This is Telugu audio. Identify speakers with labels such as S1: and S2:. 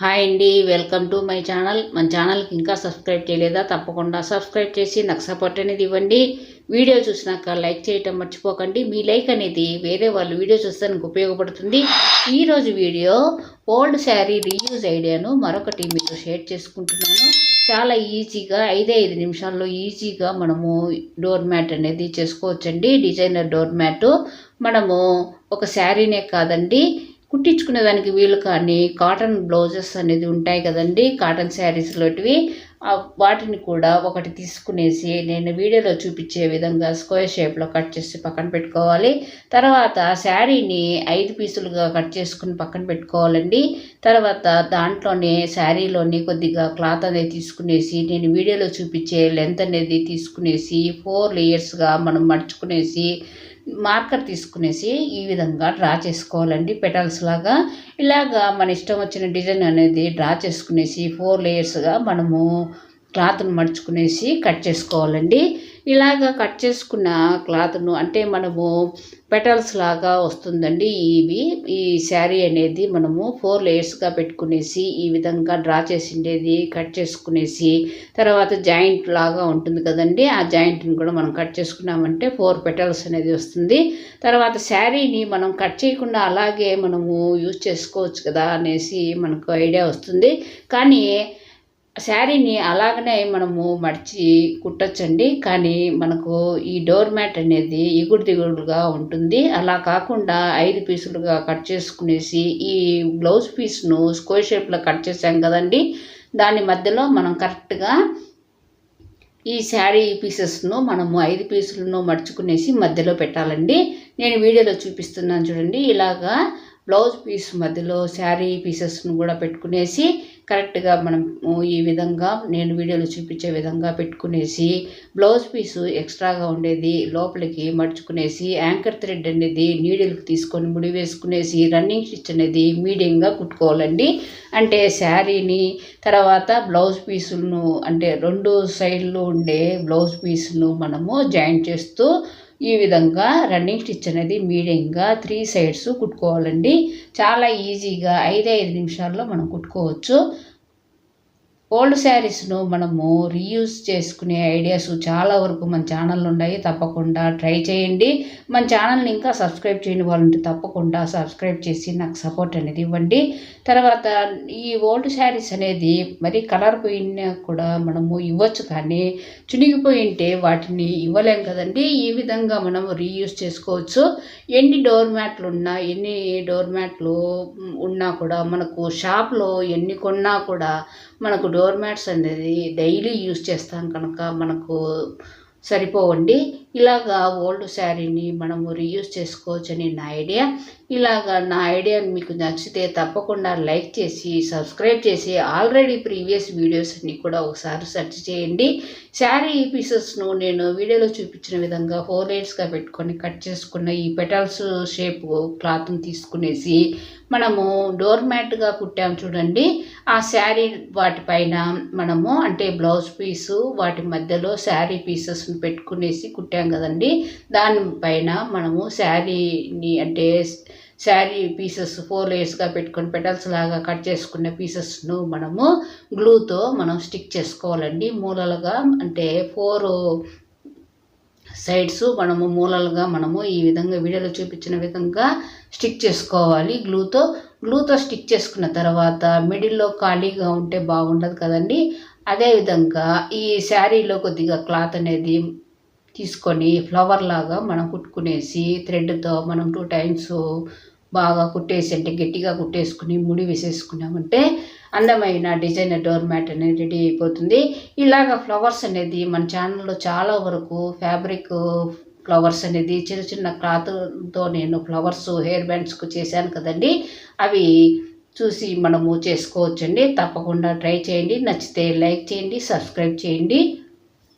S1: హాయ్ అండి వెల్కమ్ టు మై ఛానల్. మన ఛానల్కి ఇంకా సబ్స్క్రైబ్ చేయలేదా? తప్పకుండా సబ్స్క్రైబ్ చేసి నాకు సపోర్ట్ అనేది ఇవ్వండి. వీడియో చూసినాక లైక్ చేయటం మర్చిపోకండి. మీ లైక్ అనేది వేరే వాళ్ళు వీడియో చూస్తానికి ఉపయోగపడుతుంది. ఈరోజు వీడియో ఓల్డ్ శారీ రీయూజ్ ఐడియాను మరొకటి మీకు షేర్ చేసుకుంటున్నాను. చాలా ఈజీగా ఐదే ఐదు నిమిషాల్లో ఈజీగా మనము డోర్ మ్యాట్ అనేది చేసుకోవచ్చండి. Designer door mat. మనము ఒక శారీనే కాదండి. కుట్టించుకునే దానికి వీలు కానీ కాటన్ బ్లౌజెస్ అనేది ఉంటాయి కదండి కాటన్ శారీస్ లాంటివి. వాటిని కూడా ఒకటి తీసుకునేసి నేను వీడియోలో చూపించే విధంగా స్క్వేర్ షేప్లో కట్ చేసి పక్కన పెట్టుకోవాలి. తర్వాత శారీని ఐదు పీసులుగా కట్ చేసుకుని పక్కన పెట్టుకోవాలండి. తర్వాత దాంట్లోనే శారీలోని కొద్దిగా క్లాత్ అనేది తీసుకునేసి నేను వీడియోలో చూపించే లెంత్ అనేది తీసుకునేసి ఫోర్ లేయర్స్గా మనం మడుచుకునేసి మార్కర్ తీసుకునేసి ఈ విధంగా డ్రా చేసుకోవాలండి. పెటల్స్ లాగా ఇలాగా మన ఇష్టం వచ్చిన డిజైన్ అనేది డ్రా చేసుకునేసి ఫోర్ లేయర్స్గా మనము క్లాత్ను మడుచుకునేసి కట్ చేసుకోవాలండి. ఇలాగ కట్ చేసుకున్న క్లాత్ను అంటే మనము పెటల్స్ లాగా వస్తుందండి ఇవి. ఈ శారీ అనేది మనము ఫోర్ లేయర్స్గా పెట్టుకునేసి ఈ విధంగా డ్రా చేసిండేది కట్ చేసుకునేసి తర్వాత జాయింట్ లాగా ఉంటుంది కదండి. ఆ జాయింట్ని కూడా మనం కట్ చేసుకున్నామంటే ఫోర్ పెటల్స్ అనేది వస్తుంది. తర్వాత శారీని మనం కట్ చేయకుండా అలాగే మనము యూజ్ చేసుకోవచ్చు కదా అనేసి మనకు ఐడియా వస్తుంది. కానీ శారీని అలాగనే మనము మడిచి కుట్టచ్చండి. కానీ మనకు ఈ డోర్ మ్యాట్ అనేది ఎగుడు దిగుడుగా ఉంటుంది. అలా కాకుండా ఐదు పీసులుగా కట్ చేసుకునేసి ఈ బ్లౌజ్ పీస్ను స్క్వేర్ షేప్లో కట్ చేసాం కదండి. దాని మధ్యలో మనం కరెక్ట్గా ఈ శారీ పీసెస్ను మనము ఐదు పీసులను మడుచుకునేసి మధ్యలో పెట్టాలండి. నేను వీడియోలో చూపిస్తున్నాను చూడండి. ఇలాగా బ్లౌజ్ పీస్ మధ్యలో శారీ పీసెస్ను కూడా పెట్టుకునేసి కరెక్ట్గా మనం ఈ విధంగా నేను వీడియోలో చూపించే విధంగా పెట్టుకునేసి బ్లౌజ్ పీసు ఎక్స్ట్రాగా ఉండేది లోపలికి మడుచుకునేసి యాంకర్ థ్రెడ్ అనేది నీడిల్కి తీసుకొని ముడి వేసుకునేసి రన్నింగ్ స్టిచ్ అనేది మీడియంగా కుట్టుకోవాలండి. అంటే శారీని తర్వాత బ్లౌజ్ పీసులను అంటే రెండు సైడ్లు ఉండే బ్లౌజ్ పీసును మనము జాయింట్ చేస్తూ ఈ విధంగా రన్నింగ్ స్టిచ్ అనేది మీడియంగా త్రీ సైడ్స్ కుట్టుకోవాలండి. చాలా ఈజీగా ఐదు ఐదు నిమిషాల్లో మనం కుట్టుకోవచ్చు. ఓల్డ్ శారీస్ను మనము రీయూజ్ చేసుకునే ఐడియాస్ చాలా వరకు మన ఛానల్లో ఉన్నాయి. తప్పకుండా ట్రై చేయండి. మన ఛానల్ని ఇంకా సబ్స్క్రైబ్ చేయని వాళ్ళంటే తప్పకుండా సబ్స్క్రైబ్ చేసి నాకు సపోర్ట్ అనేది ఇవ్వండి. తర్వాత ఈ ఓల్డ్ శారీస్ అనేది మరి కలర్ పోయినా కూడా మనము ఇవ్వచ్చు. కానీ చునిగిపోయి ఉంటే వాటిని ఇవ్వలేం కదండి. ఈ విధంగా మనము రీయూజ్ చేసుకోవచ్చు. ఎన్ని డోర్ మ్యాట్లు ఉన్నా ఎన్ని డోర్ మ్యాట్లు ఉన్నా కూడా మనకు షాప్లో ఎన్ని కొన్నా కూడా మనకు డోర్ మ్యాట్స్ అనేది డైలీ యూస్ చేస్తాం కనుక మనకు సరిపోవండి. ఇలాగా ఓల్డ్ శారీని మనము రీయూజ్ చేసుకోవచ్చని నా ఐడియా. ఇలాగా నా ఐడియా మీకు నచ్చితే తప్పకుండా లైక్ చేసి సబ్స్క్రైబ్ చేసి ఆల్రెడీ ప్రీవియస్ వీడియోస్ని కూడా ఒకసారి సెర్చ్ చేయండి. శారీ పీసెస్ను నేను వీడియోలో చూపించిన విధంగా ఫోర్ పెట్టుకొని కట్ చేసుకున్న ఈ పెటల్స్ షేప్ క్లాత్ని తీసుకునేసి మనము డోర్ మ్యాట్గా కుట్టాం చూడండి. ఆ శారీ వాటిపైన మనము అంటే బ్లౌజ్ పీసు వాటి మధ్యలో శారీ పీసెస్ని పెట్టుకునేసి కుట్టాం కదండి. దానిపైన మనము శారీని అంటే శారీ పీసెస్ ఫోర్ లేయర్స్గా పెట్టుకొని పెటల్స్ లాగా కట్ చేసుకున్న పీసెస్ను మనము గ్లూతో మనం స్టిక్ చేసుకోవాలండి. మూలలుగా అంటే ఫోర్ సైడ్స్ మనము మూలలుగా మనము ఈ విధంగా వీడియోలో చూపించిన విధంగా స్టిక్ చేసుకోవాలి. గ్లూతో గ్లూతో స్టిక్ చేసుకున్న తర్వాత మిడిల్లో ఖాళీగా ఉంటే బాగుండదు కదండి. అదేవిధంగా ఈ శారీలో కొద్దిగా క్లాత్ అనేది తీసుకొని ఫ్లవర్ లాగా మనం కుట్టుకునేసి థ్రెడ్తో మనం టూ టైమ్స్ బాగా కుట్టేసి అంటే గట్టిగా కుట్టేసుకుని ముడి వేసేసుకున్నామంటే అందమైన డిజైన్ డోర్ మ్యాట్ అనేది రెడీ అయిపోతుంది. ఇలాగ ఫ్లవర్స్ అనేది మన ఛానల్లో చాలా వరకు ఫ్యాబ్రిక్ ఫ్లవర్స్ అనేది చిన్న చిన్న క్లాత్తో నేను ఫ్లవర్స్ హెయిర్ బ్యాండ్స్కు చేశాను కదండి. అవి చూసి మనము చేసుకోవచ్చండి. తప్పకుండా ట్రై చేయండి. నచ్చితే లైక్ చేయండి సబ్స్క్రైబ్ చేయండి.